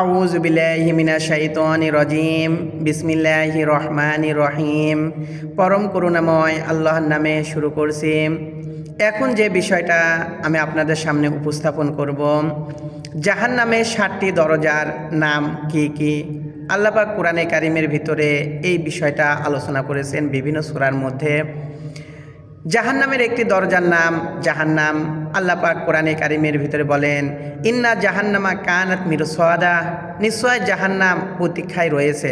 আউযু বিল্লাহি মিনাশ শাইতানির রাজিম। বিসমিল্লাহির রহমানির রহিম। পরম করুণাময় আল্লাহর নামে শুরু করছি। এখন যে বিষয়টা আমি আপনাদের সামনে উপস্থাপন করব জাহান নামে ষাটটি দরজার নাম কি কি? আল্লাপাক কোরআনে কারিমের ভিতরে এই বিষয়টা আলোচনা করেছেন বিভিন্ন সূরার মধ্যে। জাহান্নামের একটি দরজার নাম জাহান্নাম। আল্লাহ পাক কোরআনে কারিমের ভিতরে বলেন, ইন্না জাহান্নামা কানাত মিরুসাদা। নিশ্চয় জাহান্নাম প্রতীক্ষায় রয়েছে।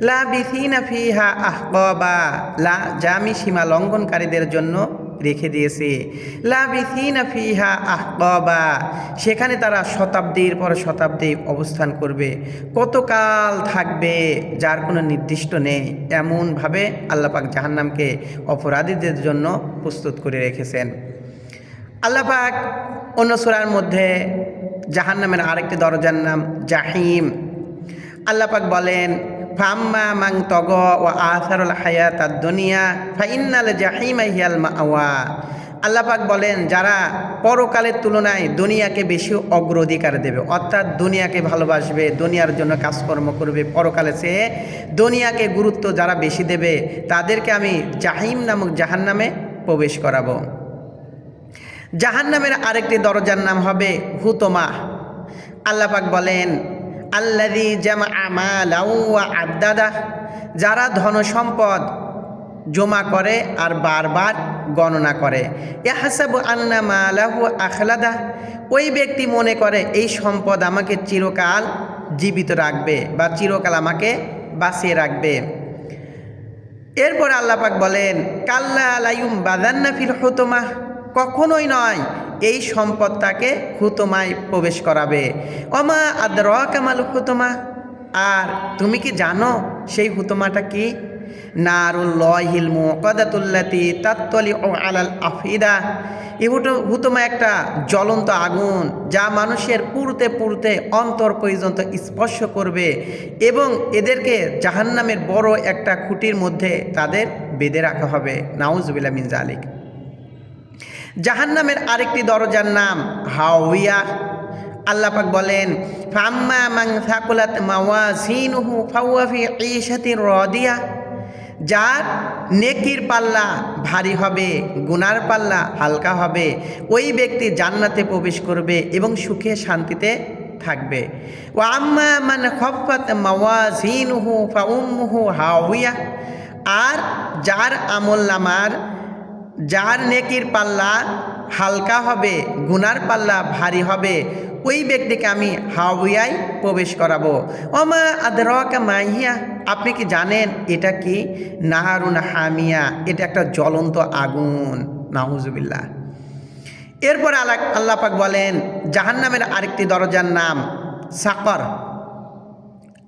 লা বিথিনা ফিহা আহবা লা জামি সীমা লঙ্ঘনকারীদের জন্য রেখে দিয়েছে। লা বিথিনা ফিহা আহবা সেখানে তারা শতাব্দীর পর শতাব্দী অবস্থান করবে। কতকাল থাকবে যার কোনো নির্দিষ্ট নেই। এমনভাবে আল্লাপাক জাহান্নামকে অপরাধীদের জন্য প্রস্তুত করে রেখেছেন। আল্লাপাক অন্য সুরার মধ্যে জাহান্নামের আরেকটি দরজার নাম জাহিম। আল্লাপাক বলেন ফাম্মা মাং তগ ও আসারুল হায়াত দুনিয়া ফাইন্নাল জাহিমা হিয়াল মাওয়া। আল্লাপাক বলেন, যারা পরকালের তুলনায় দুনিয়াকে বেশি অগ্রাধিকার দেবে, অর্থাৎ দুনিয়াকে ভালোবাসবে, দুনিয়ার জন্য কাজকর্ম করবে, পরকালে সে দুনিয়াকে গুরুত্ব যারা বেশি দেবে, তাদেরকে আমি জাহিম নামক জাহান্নামে প্রবেশ করাবো। জাহান্নামের আরেকটি দরজার নাম হবে হুতমা আল্লাপাক বলেন আল্লাদি জামা আমালাউ আদাদা যারা ধন সম্পদ জমা করে আর বারবার গণনা করে। এহাসাবু আন্না মালাহু আখলাদা, ওই ব্যক্তি মনে করে এই সম্পদ আমাকে চিরকাল জীবিত রাখবে বা চিরকাল আমাকে বাঁচিয়ে রাখবে। এরপর আল্লাপাক বলেন, কাল্লা আলাইম বাদান্না ফিল হুতমা, কখনোই নয় এই সম্পদটাকে হুতমায় প্রবেশ করাবে। অমা আদর কামাল হুতমা। আর তুমি কি জানো সেই হুতমাটা কি? নারুল্লাহিল মুকদাতুল্লাতি তাত্তলি ও আলাল আফিদা। এই হুতমা একটা জ্বলন্ত আগুন যা মানুষের পুরতে পুরতে অন্তর পর্যন্ত স্পর্শ করবে এবং এদেরকে জাহান্নামের বড় একটা খুঁটির মধ্যে তাদের বেঁধে রাখা হবে। নাউজবিল্লা মিন জালিক জাহান্নামের আরেকটি দরজার নাম হাওয়া। আল্লাপাক বলেন, ফাম্মা মাং থাকুলাত মাওয়াজিনুহু ফাওয়াফি ঈশাতির রদিয়া। যার নেকির পাল্লা ভারী হবে, গুনার পাল্লা হালকা হবে, ওই ব্যক্তি জান্নাতে প্রবেশ করবে এবং সুখে শান্তিতে থাকবে। ও আম্মা মান খফাত মাওয়াজিনুহু ফাউম্মুহু হাওয়া। আর যার আমল নামার যার নেকির পাল্লা হালকা হবে, গুনার পাল্লা ভারী হবে, ওই ব্যক্তিকে আমি হাওয়াই প্রবেশ করাবো। ওমা আদরকা মাহিয়া আপনি কি জানেন এটা কি? নাহারুন হামিয়া। এটা একটা জ্বলন্ত আগুন। নাহুজুবিল্লাহ এরপর আল্লাহ আল্লাপাক বলেন, জাহান্নামের আরেকটি দরজার নাম সাকর।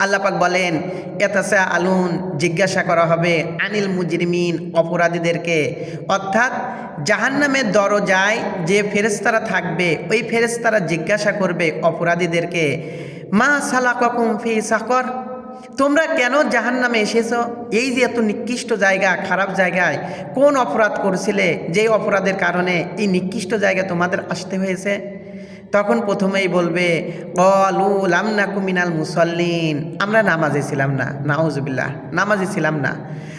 আল্লাপাক বলেন এতাসা আলুন জিজ্ঞাসা করা হবে আনিল মুজরিমিন, অপরাধীদেরকে। অর্থাৎ জাহান্নামের দরজায় যে ফেরেস্তারা থাকবে, ওই ফেরেস্তারা জিজ্ঞাসা করবে অপরাধীদেরকে, মা সালা ককুম ফি সাকর? তোমরা কেন জাহান্নামে এসেছ? এই যে এত নিকৃষ্ট জায়গা, খারাপ জায়গায় কোন অপরাধ করছিলে? যে অপরাধের কারণে এই নিকৃষ্ট জায়গায় তোমাদের আসতে হয়েছে? তখন প্রথমেই বলবে, কলু লামনা কুমিনাল মুসল্লিন। আমরা নামাজে ছিলাম না, নাউজবিল্লাহ, নামাজে ছিলাম না।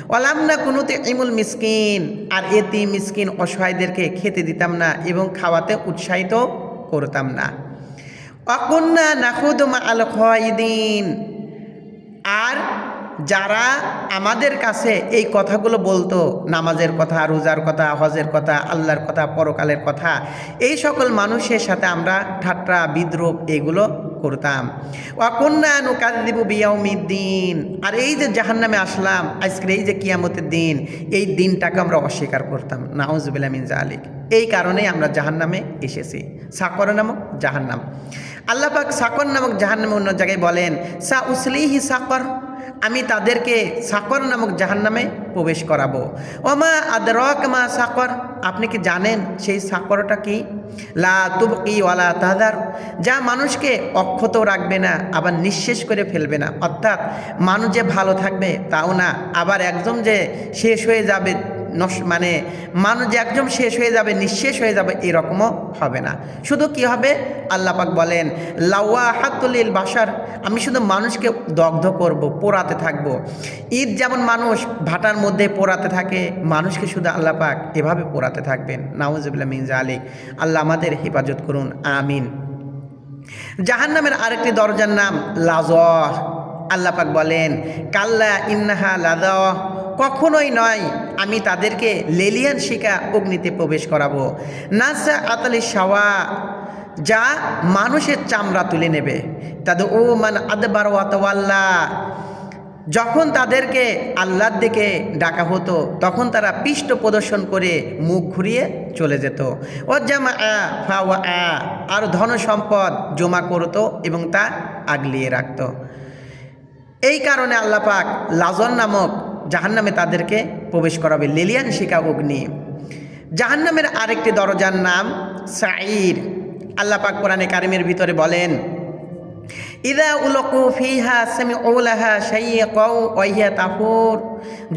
ওলামনা কুনুতে ইমুল মিসকিন। আর এতি মিসকিন অসহায়দেরকে খেতে দিতাম না এবং খাওয়াতে উৎসাহিত করতাম না। অকন্যা নাহুদমা আল খয়দিন আর যারা আমাদের কাছে এই কথাগুলো বলতো, নামাজের কথা, রোজার কথা, হজের কথা, আল্লাহর কথা, পরকালের কথা, এই সকল মানুষের সাথে আমরা ঠাট্টা, বিদ্রোপ এগুলো করতাম। অকন্যা নুকাদিব বিয়াউমিদ্দিন। আর এই যে জাহান্নামে আসলাম, আজকের এই যে কিয়ামতের দিন, এই দিনটাকে আমরা অস্বীকার করতাম। নাউজবিল্লামিন জালিক এই কারণেই আমরা জাহান্নামে এসেছি। সাকর নামক জাহান্নাম। আল্লাপাক সাকর নামক জাহান্নামে অন্য জায়গায় বলেন সা উসলিহি সাকর। আমি তাদেরকে সাকর নামক জাহান্নামে প্রবেশ করাবো। ও মা আদরক মা সাকর। আপনি কি জানেন সেই সাকরটা কি? লা তুবকি ওয়ালা তাদার যা মানুষকে অক্ষত রাখবে না, আবার নিঃশেষ করে ফেলবে না। অর্থাৎ মানুষ যে ভালো থাকবে, তাও না। আবার একদম যে শেষ হয়ে যাবে মানে মানুষ যে একদম শেষ হয়ে যাবে, নিঃশেষ হয়ে যাবে, এরকমও হবে না। শুধু কি হবে? আল্লাহ পাক বলেন লাওয়া হাতুলিল বাসার আমি শুধু মানুষকে দগ্ধ করব, পোড়াতে থাকব। ঈদ যেমন মানুষ ভাটার মধ্যে পোড়াতে থাকে, মানুষকে শুধু আল্লাহ পাক এভাবে পোড়াতে থাকবেন। নাউজুবিল্লাহ মিন জালিক। আল্লাহ আমাদের হেফাজত করুন, আমিন। জাহান্নামের আরেকটি দরজার নাম লাজ আল্লাহ পাক বলেন, কাল্লা ইন্নাহা লাদ কখনোই নয়, আমি তাদেরকে লেলিয়ান শিকা অগ্নিতে প্রবেশ করাবো। নাসা আতালি সাওয়া যা মানুষের চামড়া তুলে নেবে। তাদের ও মান আদবার ওয়াতওয়াল্লা যখন তাদেরকে আল্লাহর দিকে ডাকা হতো, তখন তারা পৃষ্ঠ প্রদর্শন করে মুখ ঘুরিয়ে চলে যেত। ও জামা আ ফাওয়া আ, আর ধন সম্পদ জমা করতো এবং তা আগলিয়ে রাখত। এই কারণে আল্লাহ পাক লাজন নামক জাহান্নামে তাদেরকে প্রবেশ করাবে। লেলিয়ান শিকা অগ্নি। জাহান্নামের আরেকটি দরজার নাম সাইর আল্লাহ পাক কোরআনে কারিমের ভিতরে বলেন, ইদা উলকু ফিহা সেমি ওলাহা সাইয়ে কৌ ওয়াইয়া তাফুর।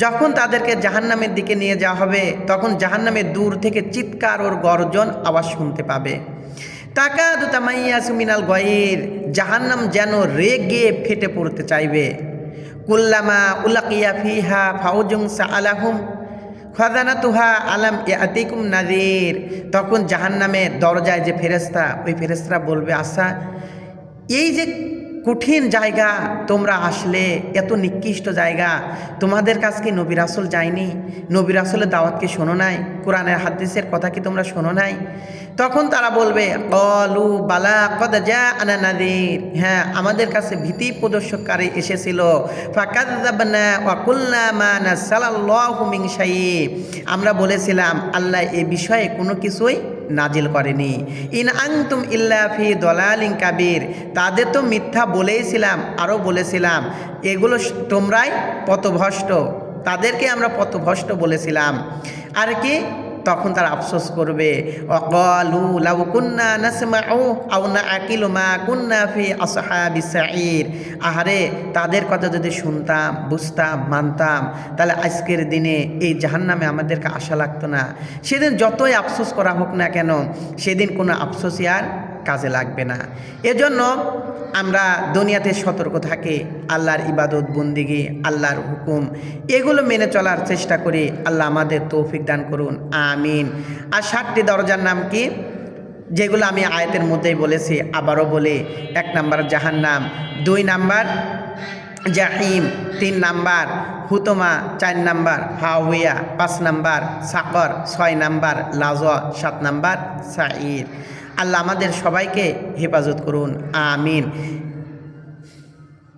যখন তাদেরকে জাহান্নামের দিকে নিয়ে যাওয়া হবে, তখন জাহান্নামের দূর থেকে চিৎকার ওর গর্জন আওয়াজ শুনতে পাবে। টাকা দুতামাইয়া সুমিনাল গয়ের। জাহান্নাম যেন রেগে ফেটে পড়তে চাইবে। কুল্লামা উলাকিয়া ফিহা ফাউজুং সা আলাহুম খাজানা তুহা আলাম ইয়াতিকুম নাজির তখন জাহান্নামের দরজায় যে ফেরেস্তা ওই ফেরেস্তারা বলবে আশা এই যে কঠিন জায়গা, তোমরা আসলে, এত নিকৃষ্ট জায়গা, তোমাদের কাছে কি নবী রাসুল যায়নি? নবী রাসুলের দাওয়াত কি শোনো নাই? কোরআনের, হাদিসের কথা কি তোমরা শোনো নাই? তখন তারা বলবে অলু বালা কদ যা আনা নাদির। হ্যাঁ আমাদের কাছে ভীতি প্রদর্শককারী এসেছিল। ফাকাদ্দাবনা ওয়া কুলনা মা নাসালাল্লাহু মিন শাইই। আমরা বলেছিলাম, আল্লাহ এ বিষয়ে কোনো কিছুই নাজিল করেনি। ইন আংতুম ইল্লাফি দলালিং কাবির। তাদের তো মিথ্যা বলেইছিলাম, আরও বলেছিলাম, এগুলো তোমরাই পথভ্রষ্ট। তাদেরকে আমরা পথভ্রষ্ট বলেছিলাম। আর কি? তখন তারা আফসোস করবে, অকলু লাউ কুন্না নাসমাউ আও না আকিলু মা কুন্না ফি আসহাবি সাঈর। আহারে, তাদের কথা যদি শুনতাম, বুঝতাম, মানতাম, তাহলে আজকের দিনে এই জাহান্নামে আমাদেরকে আশা লাগতো না। সেদিন যতই আফসোস করা হোক না কেন, সেদিন কোনো আফসোসই আর কাজে লাগবে না। এজন্য আমরা দুনিয়াতে সতর্ক থাকি, আল্লাহর ইবাদত, বন্দিগি, আল্লাহর হুকুম, এগুলো মেনে চলার চেষ্টা করি, আল্লাহ আমাদের তৌফিক দান করুন, আমিন। আর ষাটটি দরজার নাম কি? যেগুলো আমি আয়াতের মধ্যেই বলেছি, আবারও বলে, এক নাম্বার জাহান্নাম, দুই নাম্বার জাহিম, তিন নাম্বার হুতমা, চার নাম্বার হাওয়া, পাঁচ নাম্বার সাকর, ছয় নাম্বার লাজ সাত নাম্বার সাইর আল্লাহ আমাদের সবাইকে হেফাজত করুন আমিন।